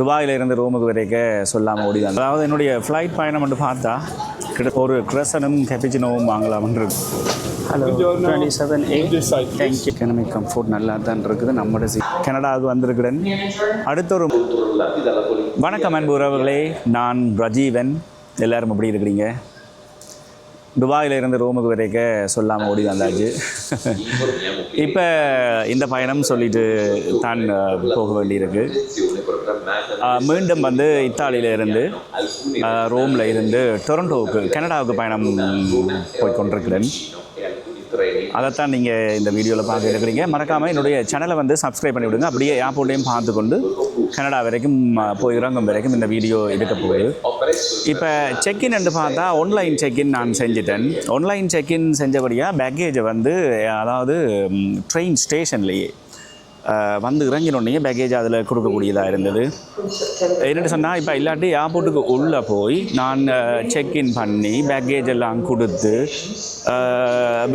துபாயில இருந்து ரோமுக்கு வரைக்கும் சொல்லாமல் ஓடி வந்தேன் அதாவது என்னுடைய ஃப்ளைட் பயணம் மட்டும் பார்த்தா கிட்ட ஒரு க்ரெசனும் கெப்பிச்சினோவும் வாங்கலாம்னு இருக்கு. Hello twenty seven eight thank you economic comfort நல்லா தான் இருக்குது. நம்மளோட சி கனடாவுக்கு வந்திருக்கிறேன். அடுத்த ஒரு வணக்கம் அன்பு உறவுகளே. நான் ரஜீவன். எல்லாரும் எப்படி இருக்கிறீங்க? துபாயில இருந்து ரோமுக்கு வரைக்கும் சொல்லாமல் ஓடி வந்தாச்சு இப்போ இந்த பயணம் சொல்லிட்டு தான் போக வேண்டியிருக்கு. மீண்டும் வந்து இத்தாலியில இருந்து ரோமில் இருந்து டொரண்டோவுக்கு கனடாவுக்கு பயணம் போய் கொண்டிருக்கிறேன். அதைத்தான் நீங்கள் இந்த வீடியோவில் பார்க்க இருக்கிறீங்க. மறக்காமல் என்னுடைய சேனலை வந்து சப்ஸ்கிரைப் பண்ணி விடுங்க அப்படியே ஏர்போர்ட்டையும் பார்த்து கொண்டு கனடா வரைக்கும் போய் இறங்கும் வரைக்கும் இந்த வீடியோ எடுக்க போகுது. இப்போ செக்இன் என்று பார்த்தா ஆன்லைன் செக்இன் நான் செஞ்சுட்டேன். ஆன்லைன் செக்இன் செஞ்சபடியாக பேக்கேஜை வந்து அதாவது ட்ரெயின் ஸ்டேஷன்லேயே வந்து இறங்கினோடனே பேக்கேஜ் அதில் கொடுக்கக்கூடியதாக இருந்தது. என்னென்னு சொன்னால் இப்போ இல்லாட்டி ஏர்போர்ட்டுக்கு உள்ளே போய் நான் செக்இன் பண்ணி பேக்கேஜ் எல்லாம் கொடுத்து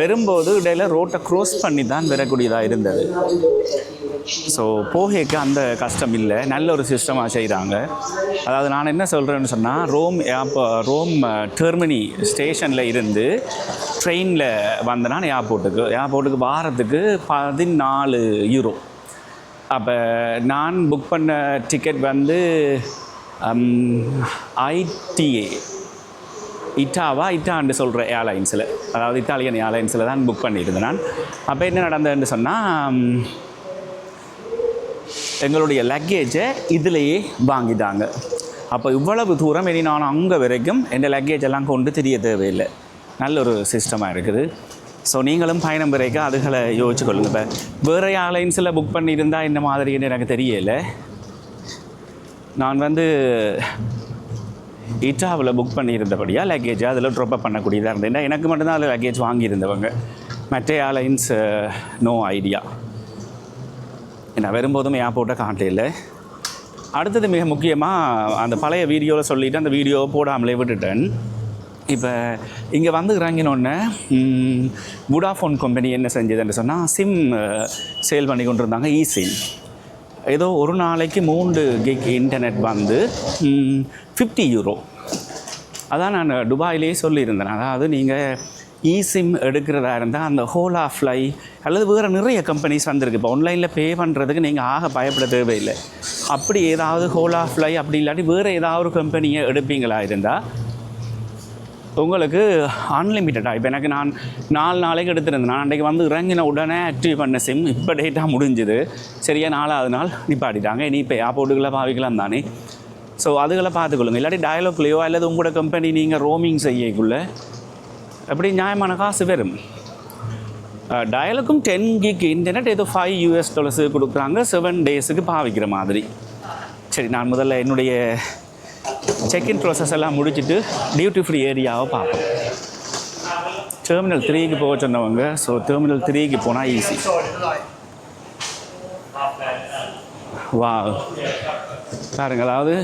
வரும்போது இடையில ரோட்டை க்ரோஸ் பண்ணி தான் வரக்கூடியதாக இருந்தது. ஸோ போகேக்கு அந்த கஷ்டம் இல்லை. நல்ல ஒரு சிஸ்டமாக செய்கிறாங்க அதாவது நான் என்ன சொல்கிறேன்னு சொன்னால் ரோம் ஏப்போ ரோம் டெர்மினி ஸ்டேஷனில் இருந்து ட்ரெயினில் வந்தேன்னா ஏர்போர்ட்டுக்கு ஏர்போர்ட்டுக்கு வாரத்துக்கு பதினாலு யூரோ அப்போ நான் புக் பண்ண டிக்கெட் வந்து um, ஐடிஏ இட்டாவா இட்டான்னு சொல்கிற ஏர்லைன்ஸில் அதாவது இத்தாலியன் ஏர்லைன்ஸில் தான் புக் பண்ணியிருந்தேன் நான். அப்போ என்ன நடந்ததுன்னு சொன்னால் um, எங்களுடைய லக்கேஜை இதிலேயே வாங்கிட்டாங்க. அப்போ இவ்வளவு தூரம் இனி நான் அங்கே வரைக்கும் என் லக்கேஜ் எல்லாம் கொண்டு தெரிய தேவையில்லை. நல்ல ஒரு சிஸ்டமாக இருக்குது. ஸோ நீங்களும் பயணம் பிறக்க அதுகளை யோசிச்சு கொள்ளுங்க. இப்போ வேறு ஏர்லைன்ஸில் புக் பண்ணியிருந்தா என்ன மாதிரின்னு எனக்கு தெரியல. நான் வந்து இட்டாவில் புக் பண்ணியிருந்தபடியாக லக்கேஜ் அதில் ட்ராப் பண்ணக்கூடியதாக இருந்தேன் எனக்கு மட்டும்தான் அதில் லக்கேஜ் வாங்கியிருந்தவங்க. மற்ற ஏர்லைன்ஸ் நோ ஐடியா நான் வரும்போதும் ஏர்போர்ட்டை காட்டையில் அடுத்தது மிக முக்கியமாக அந்த பழைய வீடியோவில் சொல்லிவிட்டு அந்த வீடியோவை போடாமலே விட்டுட்டேன். இப்போ இங்கே வந்து இறங்கினோடனே வுடாஃபோன் கம்பெனி என்ன செஞ்சதுன்னு சொன்னால் சிம் சேல் பண்ணி கொண்டு இருந்தாங்க இ சிம் ஏதோ ஒரு நாளைக்கு மூன்று கிக் இன்டர்நெட் வந்து ஃபிஃப்டி யூரோ அதான் நான் துபாயிலே சொல்லியிருந்தேன். அதாவது நீங்கள் சிம் எடுக்கிறதா இருந்தால் அந்த ஹோலா ஃப்ளை அல்லது வேறு நிறைய கம்பெனிஸ் வந்திருக்கு. இப்போ ஆன்லைனில் பே பண்ணுறதுக்கு நீங்கள் ஆக பயப்பட தேவையில்லை. அப்படி ஏதாவது ஹோலா ஃப்ளை அப்படி இல்லாட்டி வேறு ஏதாவது ஒரு கம்பெனியை எடுப்பீங்களா இருந்தால் உங்களுக்கு அன்லிமிட்டடாக இப்போ எனக்கு நான் நாலு நாளைக்கு எடுத்துருந்தேன். நான் அன்றைக்கு வந்து இறங்கின உடனே ஆக்டிவ் பண்ண சிம் இப்போ டேட்டா முடிஞ்சுது. சரியா நாலாவது நாள் நிப்பாட்டிட்டாங்க. இனி இப்போ ஏர்போர்ட்டுகளை பாவிக்கலாம் தானே? ஸோ அதுகளை பார்த்துக்கொள்ளுங்க. இல்லாட்டி டயலாக்லேயோ அல்லது உங்களோட கம்பெனி நீங்கள் ரோமிங் செய்யக்குள்ள எப்படி நியாயமான காசு வரும் டயலுக்கும் டென் கிக் இன்டர்நெட் ஏதோ ஃபைவ் யூஎஸ் டாலர்ஸுக்கு கொடுக்குறாங்க. செவன் டேஸுக்கு பாவிக்கிற மாதிரி. சரி நான் முதல்ல என்னுடைய செக்இன் ப்ராசஸ் எல்லாம் முடிச்சுட்டு டியூட்டி ஃப்ரீ ஏரியாவை பார்ப்போம். டெர்மினல் த்ரீக்கு போக சொன்னவங்க ஸோ டெர்மினல் த்ரீக்கு போனால் ஈஸி வா பாருங்க அதாவது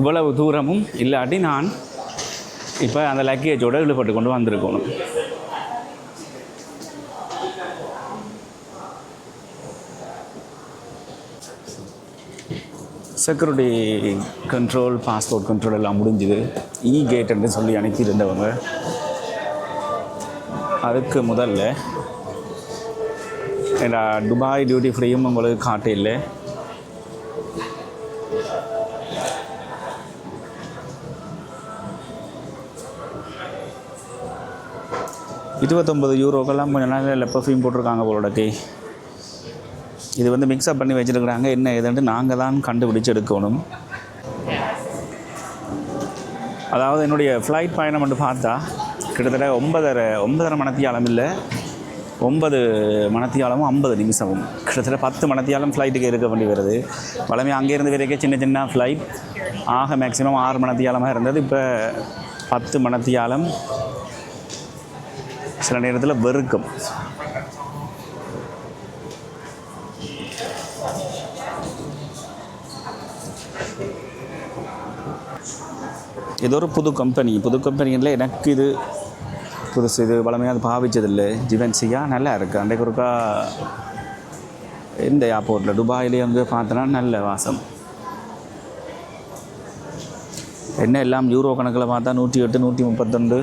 இவ்வளவு தூரமும் இல்லாட்டி நான் இப்போ அந்த லக்கேஜோடு இழுபட்டு கொண்டு வந்திருக்கணும். செக்யூரிட்டி கண்ட்ரோல் பாஸ்போர்ட் கண்ட்ரோல் எல்லாம் முடிஞ்சுது. இ கேட்டுன்னு சொல்லி அனுப்பியிருந்தவங்க. அதுக்கு முதல்ல ஏன்னா துபாய் டியூட்டி ஃப்ரீயும் உங்களுக்கு காட்ட இல்லை. இருபத்தொம்பது யூரோக்கெல்லாம் கொஞ்ச நாள் பர்ஃப்யூம் போட்டிருக்காங்க போலோடக்கே இது வந்து மிக்ஸ்அப் பண்ணி வச்சுருக்குறாங்க. என்ன ஏதுன்ட்டு நாங்கள் தான் கண்டுபிடிச்சு எடுக்கணும் அதாவது என்னுடைய ஃப்ளைட் பயணம் வந்து பார்த்தா கிட்டத்தட்ட ஒன்பதரை ஒன்பதரை மணத்தியாலம் இல்லை ஒன்பது மணத்தியாலமும் ஐம்பது நிமிஷமும். கிட்டத்தட்ட பத்து மணத்தியாலம் ஃப்ளைட்டுக்கு இருக்க வேண்டி வருது. வளமையாக அங்கேருந்து வரைக்கும் சின்ன சின்ன ஃப்ளைட் ஆக மேக்ஸிமம் ஆறு மணத்தியாலமாக இருந்தது. இப்போ பத்து மணத்தியாலம் சில நேரத்தில் வெறுக்கும். இது ஒரு புது கம்பெனி புது கம்பெனியில் எனக்கு இது புதுசு இது வளமையாக பாவிச்சதில்லை. ஜிவன்சியா நல்லா இருக்குது அன்றைக்கு ஒருக்கா இந்த ஏர்போர்ட்டில் துபாயிலே வந்து பார்த்தோன்னா நல்ல வாசம். என்ன எல்லாம் யூரோ கணக்கில் பார்த்தா நூற்றி எட்டு நூற்றி முப்பத்தொண்டு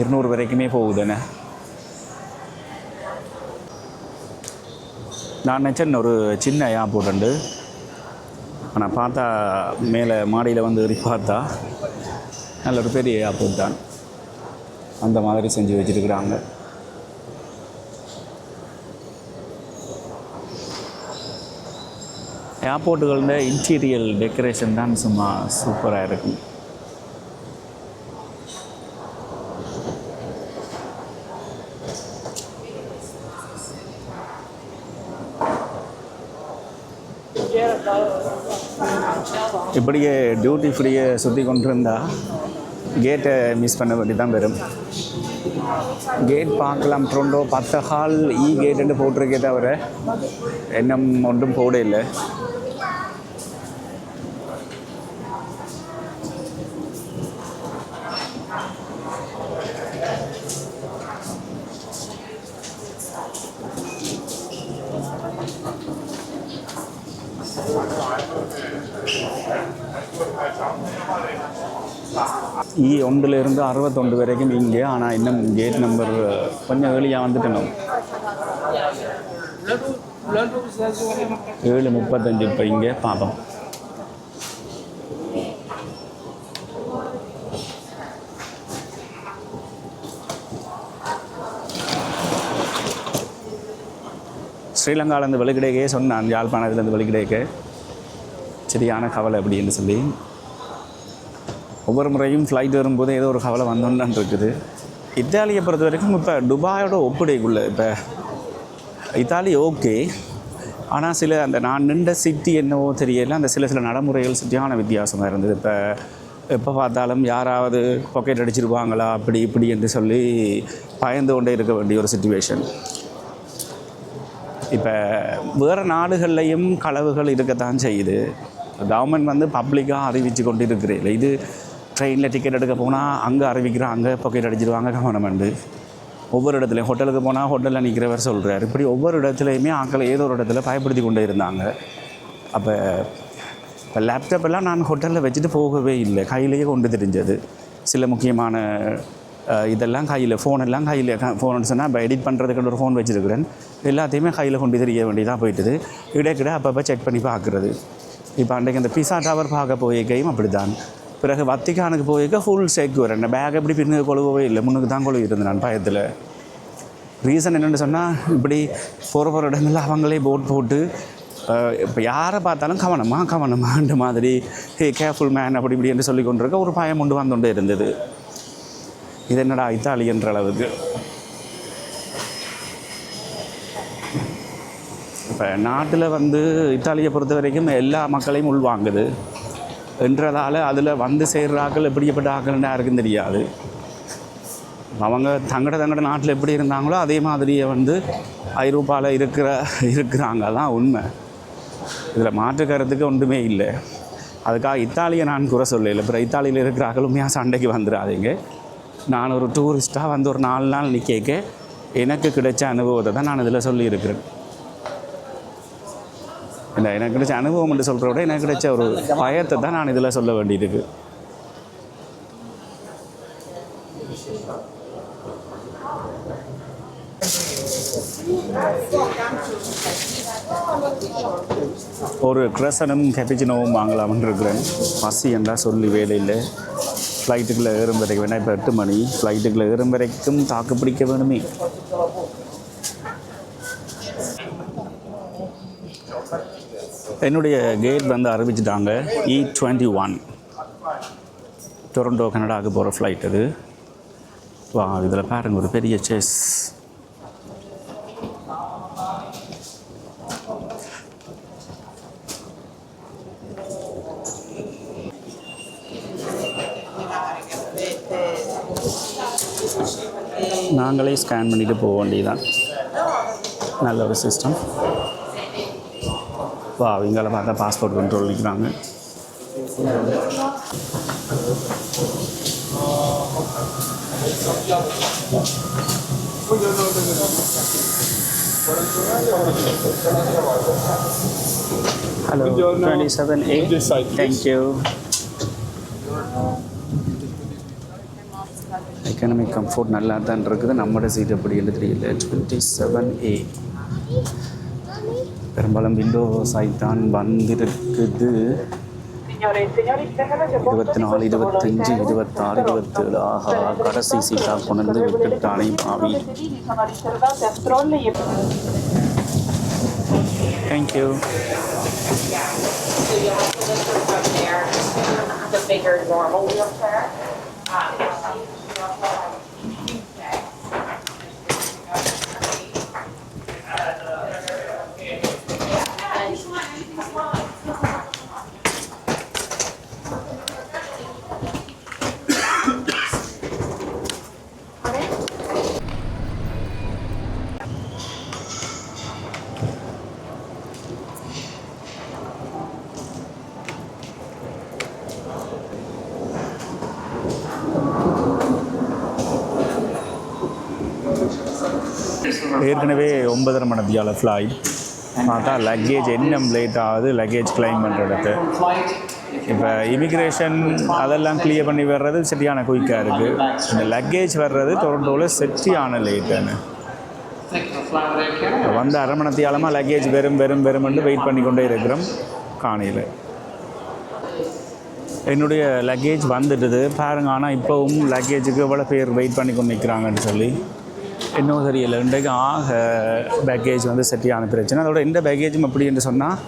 இருநூறு வரைக்குமே போகுதுண்ணே நான் நினச்சேன் ஒரு சின்ன ஏர்போர்ட் உண்டு. ஆனால் பார்த்தா மேலே மாடியில் வந்து ஏறி பார்த்தா நல்ல ஒரு பெரிய ஏர்போர்ட் தான். அந்த மாதிரி செஞ்சு வச்சுருக்குறாங்க. ஏர்போர்ட்டுகளில் இன்டீரியல் டெக்கரேஷன் தான் சும்மா சூப்பராக இருக்கும். இப்படியே டியூட்டி ஃப்ரீயை சுற்றி கொண்டு இருந்தால் கேட்டை மிஸ் பண்ண வேண்டி தான் வரும் கேட் பார்க்கலாம் ட்ரோண்டோ பத்து ஹால் இ கேட்டுன்னு போட்டிருக்கே தவிர இன்னும் ஒன்றும் போட இல்லை இ ஒன்றிலிருந்து அறுபத்தொண்டு வரைக்கும் இங்கே ஆனால் இன்னும் கேட் நம்பர் கொஞ்சம் ஏர்லியாக வந்துட்டணும் ஏழு முப்பத்தஞ்சு இப்போ இங்கே பார்ப்போம் ஸ்ரீலங்காவிலேருந்து வெளிக்கிடையே சொன்னான் யாழ்ப்பாணத்துலேருந்து வெளிக்கிடையே. சரியான கவலை அப்படின்னு சொல்லி. ஒவ்வொரு முறையும் ஃப்ளைட் வரும்போது ஏதோ ஒரு கவலை வந்தோன்னு இருக்குது. இத்தாலியை பொறுத்த வரைக்கும் இப்போ துபாயோட ஒப்படைக்குள்ள இப்போ இத்தாலி ஓகே ஆனால் சில அந்த நான் நின்ற சிட்டி என்னவோ தெரியல அந்த சில சில நடைமுறைகள் சிட்டியான வித்தியாசமாக இருந்தது. இப்போ எப்போ பார்த்தாலும் யாராவது பாக்கெட் அடிச்சிருவாங்களா அப்படி இப்படி என்று சொல்லி பயந்து கொண்டே இருக்க வேண்டிய ஒரு சுச்சுவேஷன் இப்போ வேறு நாடுகள்லையும் களவுகள் இருக்கத்தான் செய்யுது. கவர்மெண்ட் வந்து பப்ளிக்காக அறிவித்து கொண்டு இருக்கிறேன் இது ட்ரெயினில் டிக்கெட் எடுக்க போனால் அங்கே அறிவிக்கிறோம் அங்கே பாக்கெட் அடிச்சிருவாங்க கவர்மெண்ட்டு ஒவ்வொரு இடத்துலையும் ஹோட்டலுக்கு போனால் ஹோட்டலில் நிற்கிறவர் சொல்கிறார் இப்படி ஒவ்வொரு இடத்துலையுமே ஆக்களை ஏதோ ஒரு இடத்துல பயப்படுத்தி கொண்டே இருந்தாங்க. அப்போ இப்போ லேப்டாப் எல்லாம் நான் ஹோட்டலில் வச்சுட்டு போகவே இல்லை. கையிலேயே கொண்டு தெரிஞ்சது. சில முக்கியமான இதெல்லாம் கையில் ஃபோன் எல்லாம் கையில். ஃபோன் சொன்னால் இப்போ எடிட் பண்ணுறதுக்கு ஒரு ஃபோன் வச்சுருக்கிறேன். எல்லாத்தையுமே கையில் கொண்டு தெரிய வேண்டியதாக போயிட்டுது. இடைக்கிட அப்பப்போ செக் பண்ணி பார்க்குறது. இப்போ அன்றைக்கு அந்த பீஸா டவர் பார்க்க போயிருக்கையும் அப்படி தான் பிறகு வத்திக்கானுக்கு போயிருக்க ஃபுல் செக்யூர் என்ன பேக் எப்படி பின்னுக்கு கொழுவவே இல்லை. முன்னுக்கு தான் கொழுவி இருந்தேன் நான் பயத்தில். ரீசன் என்னென்னு சொன்னால் இப்படி போகிற போகிற இடங்களில் அவங்களே போட் போட்டு இப்போ யாரை பார்த்தாலும் கவனமா கவனமான்ற மாதிரி ஹே கேர்ஃபுல் மேன் அப்படி இப்படி என்று சொல்லி கொண்டிருக்க ஒரு பயம் கொண்டு வந்துட்டே இருந்தது. இது என்னடா இத்தாலி என்ற அளவுக்கு? இப்போ நாட்டில் வந்து இத்தாலியை பொறுத்த வரைக்கும் எல்லா மக்களையும் உள்வாங்குது. என்றதால் அதில் வந்து சேர்ற ஆக்கள் எப்படிப்பட்ட ஆக்கள்னு யாருக்கும் தெரியாது. அவங்க தங்கட தங்கட நாட்டில் எப்படி இருந்தாங்களோ அதே மாதிரியே வந்து ஐரோப்பாவில் இருக்கிற இருக்கிறாங்க. தான் உண்மை. இதில் மாற்று கருத்துக்கு ஒன்றுமே இல்லை. அதுக்காக இத்தாலியை நான் குறை சொல்லல. அப்புறம் இத்தாலியில் இருக்கிற அகலுமையாக சண்டைக்கு வந்துடாதீங்க நான் ஒரு டூரிஸ்ட்டாக வந்து ஒரு நாலு நாள் நிற்க எனக்கு கிடைச்ச அனுபவத்தை தான் நான் இதில் சொல்லியிருக்கிறேன். இல்லை எனக்கு கிடைச்ச அனுபவம் என்று சொல்கிறத விட எனக்கு கிடைச்ச ஒரு பயத்தை தான் நான் இதில் சொல்ல வேண்டியிருக்கு. ஒரு கிரசனும் கெப்பிச்சினோவும் வாங்கலாம்னு இருக்கிறேன் பசி என்றா சொல்லி வேலையில் ஃப்ளைட்டுக்குள்ளே ஏறும் வரைக்கும் வேணா இப்போ எட்டு மணி? ஃப்ளைட்டுக்குள்ளே ஏறும் வரைக்கும் தாக்கு பிடிக்க வேணுமே. என்னுடைய கேட் வந்து அறிவிச்சிட்டாங்க. இ டுவெண்ட்டி ஒன் டொரண்டோ கனடாவுக்கு போகிற ஃப்ளைட் அது. வா இதில் பாருங்க ஒரு பெரிய செஸ் நாங்களே ஸ்கேன் பண்ணிட்டு போக வேண்டியதுதான். நல்ல ஒரு சிஸ்டம் வா இங்கால பார்த்தா பாஸ்போர்ட் கண்ட்ரோல் நிற்கிறாங்க hello twenty seven eight thank you economic comfort நல்லா தான் இருக்குது. நம்மளோட சீட் எப்படி என்று தெரியல டுவெண்ட்டி செவன் ஏ பெரும்பாலும் விண்டோ சைட் தான் வந்திருக்குது e இருபத்தி நாலு இருபத்தஞ்சு இருபத்தாறு. இருபத்தேழு ஆஹா கடைசி சீட்டாக கொண்டு விட்டுட்டானே e thank you the bigger normal wheelchair. Um, ஏற்கனவே ஒன்பதரை மணத்தியால் ஃப்ளைட் பார்த்தா லக்கேஜ் என்ன லேட் ஆகுது. லக்கேஜ் கிளைம் பண்ணுறதுக்கு இப்போ இமிக்ரேஷன் அதெல்லாம் கிளியர் பண்ணி வர்றது சரியான குயிக்காக இருக்குது இந்த லக்கேஜ் வர்றது டொரண்டோவில் சரியான லேட்டுன்னு வந்த அரை மணத்தியாலமாக லக்கேஜ் வெறும் வெறும் வெறும்னு வெயிட் பண்ணி கொண்டே இருக்கிறோம். காணியில் என்னுடைய லக்கேஜ் வந்துட்டுது. பாருங்க ஆனால் இப்போவும் லக்கேஜுக்கு எவ்வளோ பேர் வெயிட் பண்ணி கொண்டு நிற்கிறாங்கன்னு சொல்லி. இன்னும் தெரியல. இன்றைக்கு ஆக பேக்கேஜ் வந்து செட்டியான பிரச்சனை. அதோட எந்த பேக்கேஜும் அப்படி என்று சொன்னால்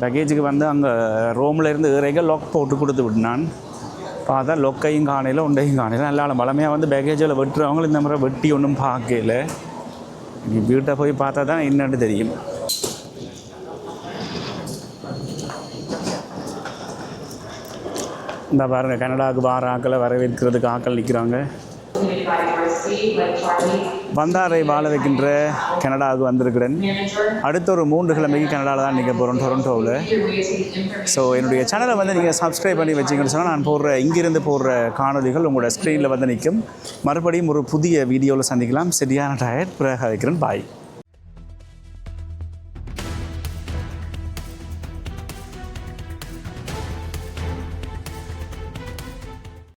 பேக்கேஜுக்கு வந்து அங்கே ரோமில் இருந்து இறங்க லாக் போட்டு கொடுத்து விட்டான். பார்த்தா லொக்கையும் காணையில் உண்டையும் காணையில். நல்லா பழமையாக வந்து பேக்கேஜில் வெட்டுறவங்களும் இந்த முறை வெட்டி ஒன்றும் பார்க்கல. நீ வீட்டை போய் பார்த்தா தான் என்னன்னு தெரியும். இந்த பாருங்கள் கனடாவுக்கு வார ஆக்களை வரவேற்கிறதுக்கு ஆக்கள் நிற்கிறாங்க வந்தாரை வாழ வைக்கின்ற கனடாவுக்கு வந்திருக்கிறேன். அடுத்த ஒரு மூன்று கிழமைக்கு கனடாவில் தான் நிற்க போகிறோம் டொரண்டோவில் ஸோ என்னுடைய சேனலை வந்து நீங்கள் சப்ஸ்கிரைப் பண்ணி வச்சிங்கன்னு சொன்னால் நான் போடுற இங்கிருந்து போடுற காணொலிகள் உங்களோட ஸ்க்ரீனில் வந்து நிற்கும். மறுபடியும் ஒரு புதிய வீடியோவில் சந்திக்கலாம். சரியான டயட் பிறகு வைக்கிறேன் பாய்